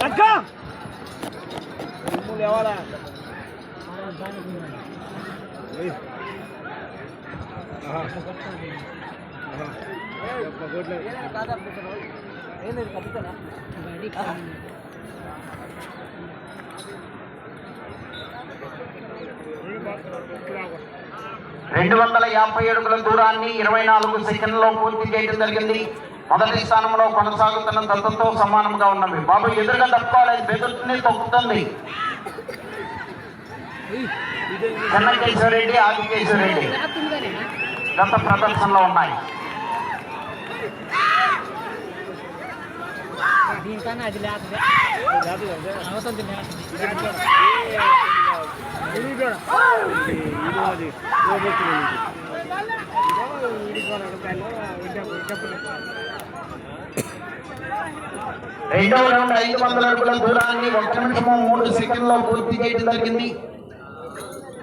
Tadka! Kamu lewat lah. Ini రెండు వందల యాభై అడుగుల దూరాన్ని ఇరవై నాలుగు సెకండ్లో పూర్తి చేయడం జరిగింది. మొదటి స్థానంలో కొనసాగుతున్న దత్తతో సమానంగా ఉన్నవి. బాబు ఎదురుగా తప్పుకోవాలి. బెదురుని తొక్కుతుంది. చెన్నకేశ్వరరెడ్డి ఆదికేశ్వరరెడ్డి గత ప్రదర్శనలో ఉన్నాయి. దీనికన్నా అది లేకపోతే అవసరం రెండవ రౌండ్ ఐదు వందల అడుగుల దూరాన్ని ఒక నిమిషము మూడు సెకండ్లో పూర్తి చేయడం జరిగింది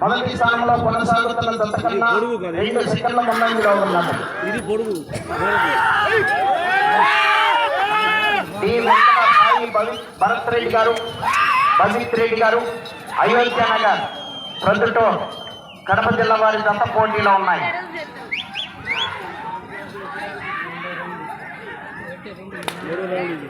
మొదటి స్థానంలో కొనసాగుతున్న దత్తకన్నా రెండు సెకండ్ల ముందంజలో ఉన్నది ఇది పొడుగు. డి వెంకట సాయి భరత్ రెడ్డి గారు భవిత్ రెడ్డి గారు అయోధ్య నగర్ ప్రొద్దుటూర్ కడప జిల్లా వారి దంత పోటీలో ఉన్నాయి. మూడో రౌండ్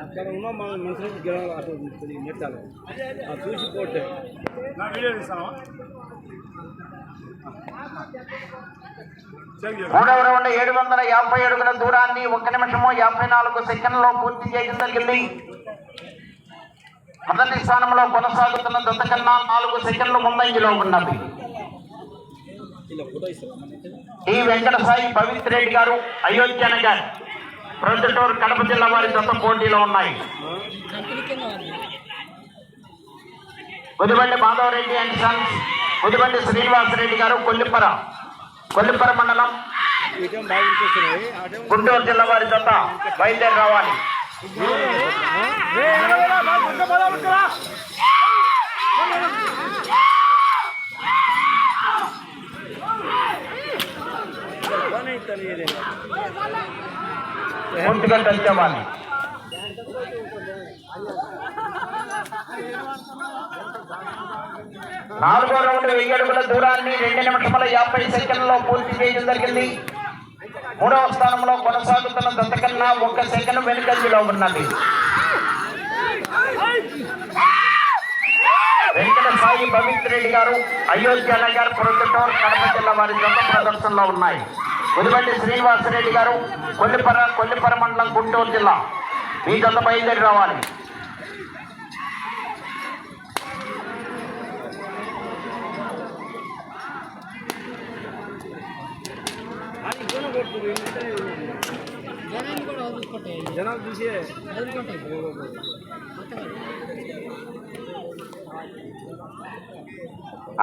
అక్కడ ఉన్న మన మనుషులకు గెలవాలి అటు కొద్దిగా నెట్టాలి ఆ చూసి పోతే. నా వీడియో తీస్తావా? మూడవ రౌండ్ ఏడు వందల యాభై అడుగుల దూరాన్ని ఒక నిమిషము యాభై నాలుగు సెకండ్లో పూర్తి చేయడం జరిగింది. మొదటి స్థానంలో కొనసాగుతున్న దత్తకన్నా నాలుగు సెకండ్లు ముందంజలో ఉన్నది? డి వెంకట సాయి పవిత్ర రెడ్డి గారు అయోధ్య నగర్. ప్రొద్దుటూరు కడప జిల్లా వారి దత్త పోటీలో ఉన్నాయి. ఉదిబండి మాధవరెడ్డి అండ్ సన్స్ ఉదిబండి శ్రీనివాసరెడ్డి గారు కొల్లిపర కొల్లిపర మండలం గుంటూరు జిల్లా వారి దత్త బయలుదేరి రావాలి. ఫోన్ అవుతాను ఏదైనా పూర్తిగా నాలుగో రౌండ్ వెయ్యి అడుగుల దూరాన్ని రెండు నిమిషముల యాభై సెకండ్లో పూర్తి చేయడం జరిగింది. మూడవ స్థానంలో కొనసాగుతున్న దత్తకన్నా ఒక్క సెకండ్ వెనుకంజలో ఉన్నది. వెంకట సాయి పవిత్ర రెడ్డి గారు అయోధ్య నగర్ ప్రొద్దుటూరు కడప జిల్లా వారి జత ప్రదర్శనలో ఉన్నాయి. ఉదిబండి శ్రీనివాసరెడ్డి గారు కొల్లిపర కొల్లిపర మండలం గుంటూరు జిల్లా మీ జత బయలుదేరి రావాలి అది ఫోన్ కొడుతుంది జనాన్ని కూడా వదులుకుంటాయి జనాలు చూసి వదులుకుంటాయి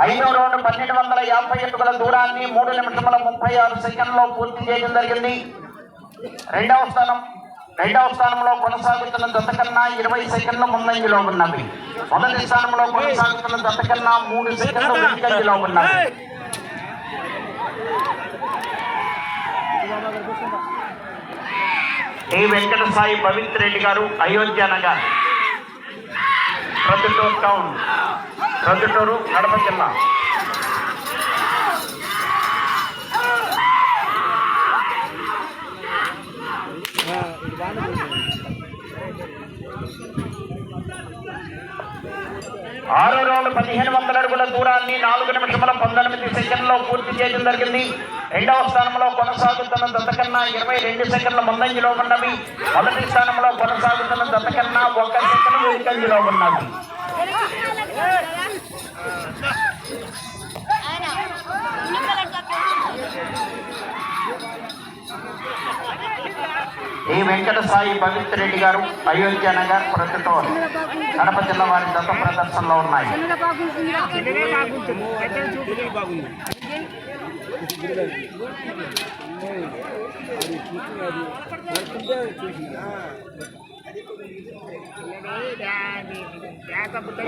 ఐదో రౌండ్ పన్నెండు వందల యాభై అడుగుల దూరాన్ని మూడు నిమిషముల ముప్పై ఆరు సెకండ్లో పూర్తి చేయడం జరిగింది. రెండవ స్థానం రెండవ స్థానంలో కొనసాగుతున్న దత్త కన్నా ఇరవై సెకండ్ల ముందంజలో ఉన్నది మొదటి స్థానంలో కొనసాగుతున్న దత్త కన్నా మూడు సెకండ్లు ముందంజలో ఉన్నది టి వెంకట సాయి పవిత్ర రెడ్డి గారు అయోధ్య నగర్. ప్రొద్దుటూరు టౌన్. ప్రొద్దుటూరు కడప జిల్లా. ఇది బాగానే ఆరో రోజు పదిహేను వందల అడుగుల దూరాన్ని నాలుగు నిమిషముల పంతొమ్మిది సెకండ్లో పూర్తి చేయడం జరిగింది. రెండవ స్థానంలో కొనసాగుతున్న దత్తకన్నా ఇరవై రెండు సెకండ్ల ముందంజలో ఉన్నవి. మొదటి స్థానంలో కొనసాగుతున్న దత్తకన్నా ఒక సెకండ్ వెనుకంజలో ఉన్నవి. ఈ వెంకట సాయి పవిత్ర రెడ్డి గారు అయోధ్య నగర్ ప్రతితో కడప జిల్లా వారి దత్త ప్రదర్శనలో ఉన్నాయి.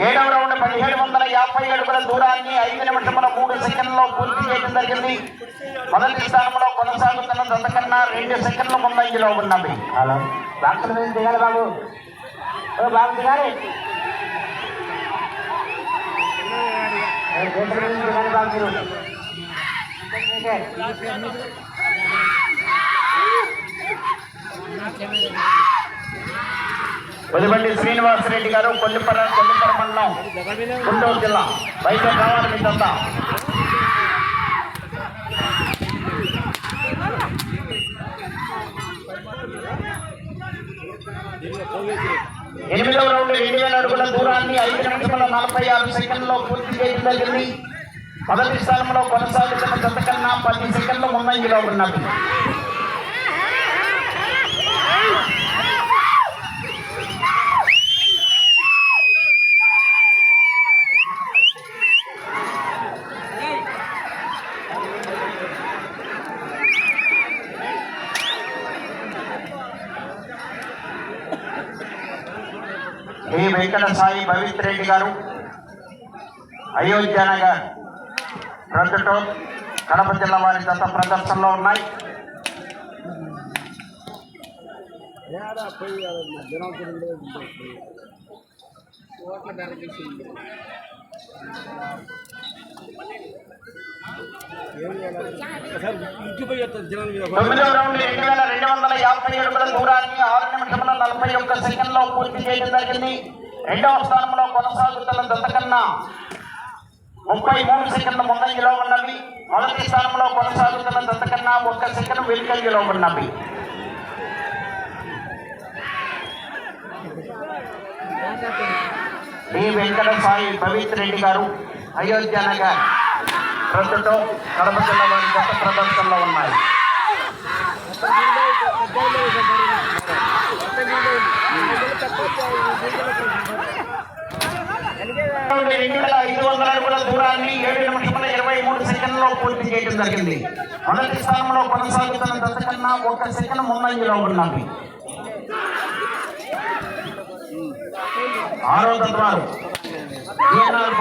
ఏడవ రౌండ్ పదిహేడు వందల యాభై అడుగుల దూరాన్ని ఐదు నిమిషముల మూడు సెకండ్లో పూర్తి చేయడం జరిగింది. మొదటి స్థానంలో కొనసాగుతున్న అంతకన్నా రెండు సెకండ్ల ముందంజలో ఉన్నవి హలో. డాక్టర్ దిగాలి బాబు? బాబు దిగాలి. వెలుబండి శ్రీనివాసరెడ్డి గారు. కొల్లిపర కొల్లిపర మండలం గుంటూరు జిల్లా. బయట కావాలి మీదంతా ఎనిమిదవ రౌండ్ రెండు వేల అడుగుల దూరాన్ని ఐదు నిమిషముల నలభై ఆరు సెకండ్లో పూర్తి చేయడం జరిగింది. మొదటి స్థానంలో కొనసాగుతున్న జత కన్నా పది సెకండ్లు ముందంజలో ఉన్నది శ్రీ వెంకట రేవంత్ రెడ్డి గారు అయోధ్య నగర్ ప్రొద్దుటూర్ కడప జిల్లా వారి గత ప్రదర్శనలో ఉన్నాయి. రౌండ్ రెండు వేల రెండు వందల యాభై అడుగుల దూరాన్ని ఆరు నిమిషముల నలభై ఒక్క సెకండ్లో పూర్తి చేయడం జరిగింది. రెండవ స్థానంలో కొనసాగుతున్న దత్తకన్నా ముప్పై మూడు సెకండ్ల ముందంజలో ఉన్నవి మొదటి స్థానంలో కొనసాగుతున్న దత్తకన్నా ఒక్క సెకండ్ వెనుకంజలో ఉన్నవి డి. వెంకట సాయి భవిత్ రెడ్డి గారు అయోధ్య నగర్ ప్రస్తుతం కడప జిల్లా వారి గత ప్రదర్శనలో ఉన్నాయి. రెండు వేల ఐదు వందల అడుగుల దూరాన్ని ఏడు నిమిషముల ఇరవై మూడు సెకండ్లో పూర్తి చేయడం జరిగింది. మొదటి స్థానంలో కొనసాగుతున్న దశ కన్నా ఒక్క సెకండ్ ముందంజలో ఉన్నది. ఆరో తత్వాలు DNR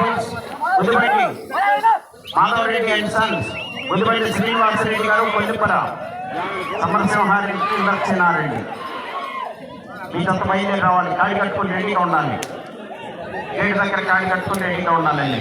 Madhavareddy and sons Udibandi Srinivasareddy garu Kollipara Samarasimhareddy లక్ష్మీనారెడ్డి మీ తప్ప బయలుదేరి రావాలి కాడి కట్టుకుని రెడీగా ఉండాలి. గేట్ దగ్గర కాడి కట్టుకుని రెడీగా ఉండాలండి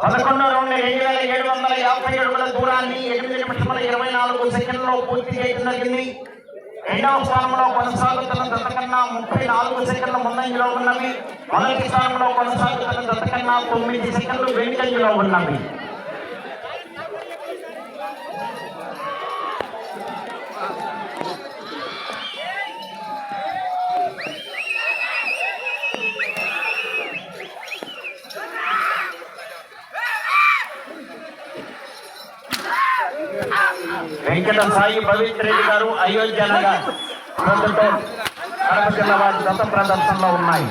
పదకొండో రౌండ్ రెండు వేల ఏడు వందల యాభై అడుగుల దూరాన్ని ఎనిమిది నిమిషముల ఇరవై నాలుగు సెకండ్లో పూర్తి చేయడం జరిగింది. రెండవ స్థానంలో కొనసాగుతున్న దత్త ముప్పై నాలుగు సెకండ్ల ముందంజలో ఉన్నవి. మొదటి స్థానంలో కొనసాగుతున్న దత్త తొమ్మిది సెకండ్లు వెనుకంజలో ఉన్నవి. వెంకట సాయి పవిత్ర రెడ్డి గారు అయోధ్య నగర్ ప్రస్తుతం కడప జిల్లా వారి గత ప్రదర్శనలో ఉన్నాయి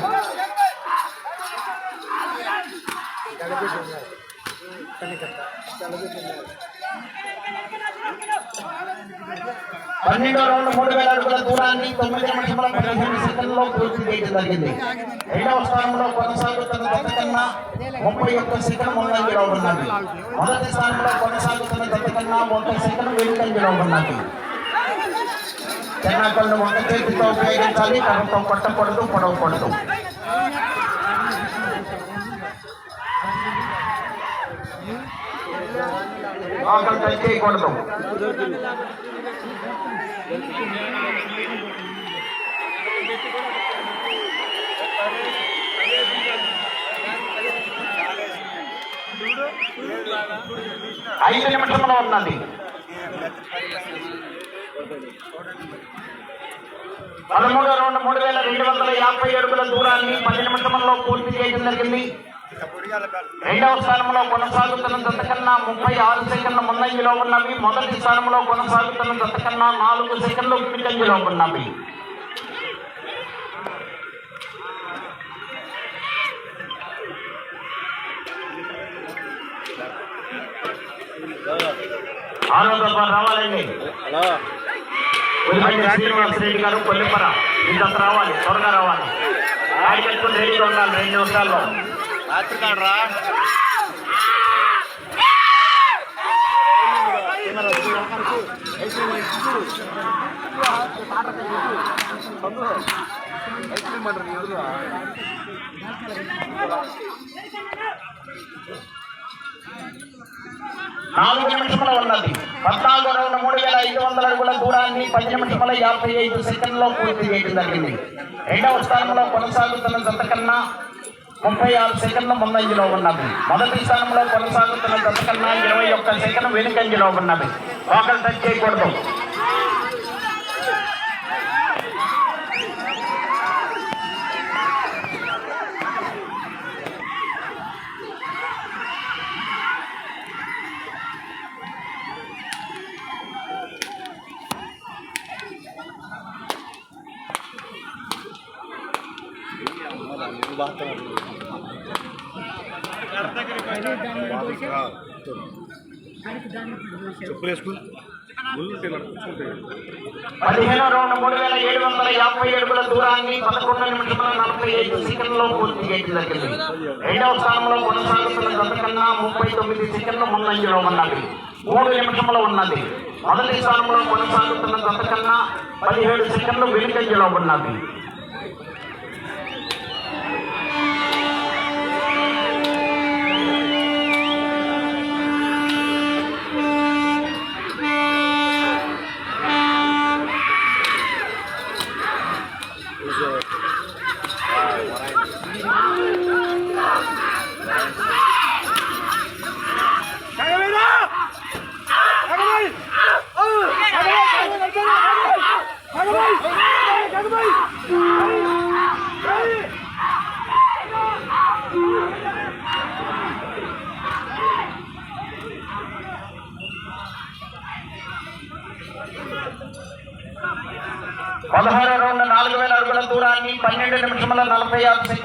పన్నెండో రౌండ్ మూడు వేల అడుగుల దూరాన్ని తొమ్మిది నిమిషముల పదిహేను సెకండ్లో పూర్తి చేయడం జరిగింది. రెండవ స్థానంలో కొనసాగుతున్న గత కన్నా ముప్పై ఒక్క సెకండ్ ముందంజలో ఉన్నది మొదటి స్థానంలో కొనసాగుతున్న గత కన్నా ముప్పై సెకండ్ వెనుకంజలో ఉన్నది చెన్నాకొండ వంట చేతితో ఉపయోగించాలి కర్రతో కొట్టకూడదు పొడవకూడదు. ఆకలి టచ్ చేయకూడదు. ఐదు నిమిషంలో ఉన్నది పదమూడు రెండు మూడు వేల రెండు వందల యాభై అడుగుల దూరాన్ని పది నిమిషంలో పూర్తి చేయడం జరిగింది. రెండవ స్థానంలో కొనసాగుతున్న జతకన్నా ముప్పై ఆరు సెకండ్ల ముందంజలో ఉన్నవి. మొదటి స్థానంలో కొనసాగుతున్న జతకన్నా నాలుగు సెకండ్లు వెనుకంజలో ఉన్నవి. ఆరో దఫా రావాలండి హలో ఉల్లిపల్లి శ్రీనివాస్ రెడ్డి గారు కొల్లిపర. ఇంత రావాలి త్వరగా రావాలి. రెడీగా ఉండాలి రెండు నిమిషాల్లో రాత్రి కాడరా నాలుగు నిమిషముల ఉన్నది పద్నాలుగు రౌండ్ మూడు వేల ఐదు వందల అడుగుల దూరాన్ని పది నిమిషముల యాభై ఐదు సెకండ్లో పూర్తి చేయడం జరిగింది. రెండవ స్థానంలో కొనసాగుతున్న జత కన్నా ముప్పై ఆరు సెకండ్ల ముందంజలో ఉన్నది మొదటి స్థానంలో కొనసాగుతున్న జత కన్నా ఇరవై ఒక్క సెకండ్ వెనుకంజలో ఉన్నది ఒకరు టచ్ చేయకూడదు. పదిహేను రౌండ్ మూడు వేల ఏడు వందల యాభై అడుగుల దూరాన్ని పదకొండు నిమిషముల నలభై ఐదు సెకండ్లో పూర్తి చేయడం జరిగింది. రెండవ స్థానంలో కొనసాగుతున్న గత కన్నా ముప్పై తొమ్మిది సెకండ్ల ముందంజలో ఉన్నది. మూడు నిమిషములు ఉన్నది. మొదటి స్థానంలో కొనసాగుతున్న గత కన్నా పదిహేడు సెకండ్లు వెనుకంజలో ఉన్నది.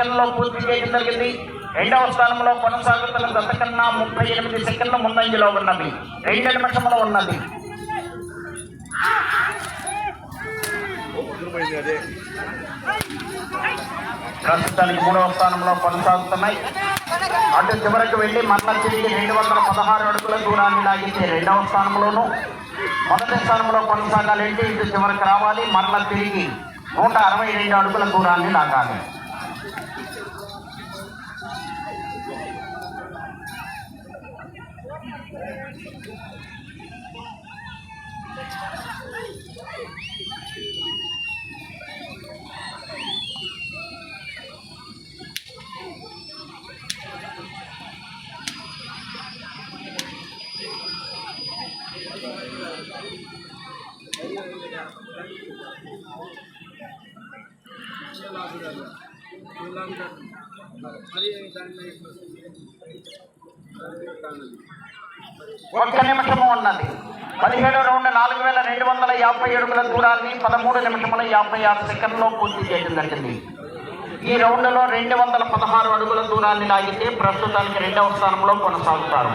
సెకండ్లో పూర్తి చేయడం జరిగింది. రెండవ స్థానంలో కొనసాగుతున్న గత కన్నా ముప్పై ఎనిమిది సెకండ్ల ముందంజలో ఉన్నది. రెండు నిమిషంలో ఉన్నది. ప్రస్తుతానికి మూడవ స్థానంలో కొనసాగుతున్నాయి. అటు చివరకు వెళ్ళి మరలా తిరిగి రెండు వందల పదహారు అడుగుల దూరాన్ని లాగించే రెండవ స్థానంలోను మొదటి స్థానంలో కొనసాగాలంటే ఇటు చివరికి రావాలి. మరలా తిరిగి నూట అరవై రెండు అడుగుల దూరాన్ని లాగాలి. Thank you. ఒక్క నిమిషము ఉన్నది పదిహేడు రౌండ్ నాలుగు వేల రెండు వందల యాభై అడుగుల దూరాన్ని పదమూడు నిమిషముల యాభై ఆరు సెకండ్లో పూర్తి చేయడం జరిగింది. ఈ రౌండ్లో రెండు వందల పదహారు అడుగుల దూరాన్ని లాగితే ప్రస్తుతానికి రెండవ స్థానంలో కొనసాగుతారు.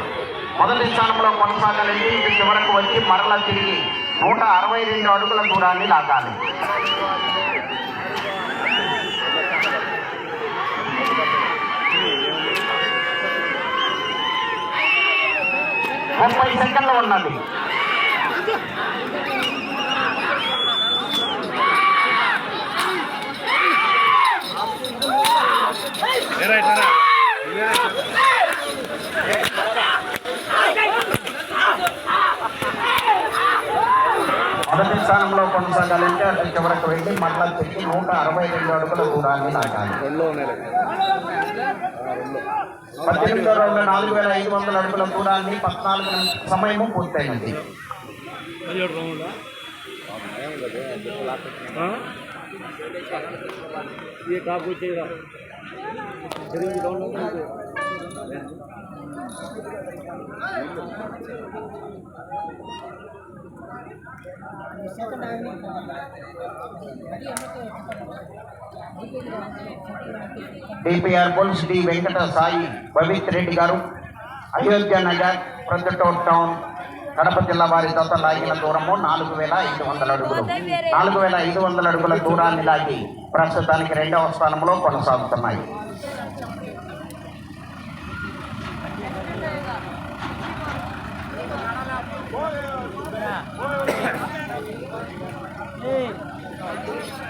మొదటి స్థానంలో కొనసాగాలంటే ఇది చివరకు వచ్చి మరల తిరిగి నూట అరవై రెండు అడుగుల దూరాన్ని లాగాలి. ముప్పై సెకండ్లు ఉన్నది. వేరే అయితారా వేరే మొదటి స్థానంలో కొనసాగాలంటే అటు చివరకు వెళ్ళి మరలా తిరిగి నూట అరవై రెండు అడుగుల దూరాన్ని లాగాలి రెండులో ఉన్నాయి పద్దెనిమిదో రౌండ్ నాలుగు వేల ఐదు వందల అడుగుల దూరాన్ని పద్నాలుగు నిమిష- సమయము పూర్తయినది పదిహేడు రౌండ్లా ఆ? ये का पूछेगा गरीब कौन होगा उनको? DPR bulls D Venkata Sai Pavith Reddy garu Ayodhya Nagar Proddatur town Kadapa జిల్లా వారి తత లాగిన దూరము నాలుగు వేల ఐదు వందల అడుగులు. నాలుగు వేల ఐదు వందల అడుగుల దూరాన్ని లాగి ప్రస్తుతానికి రెండవ స్థానంలో కొనసాగుతున్నాయి. 哎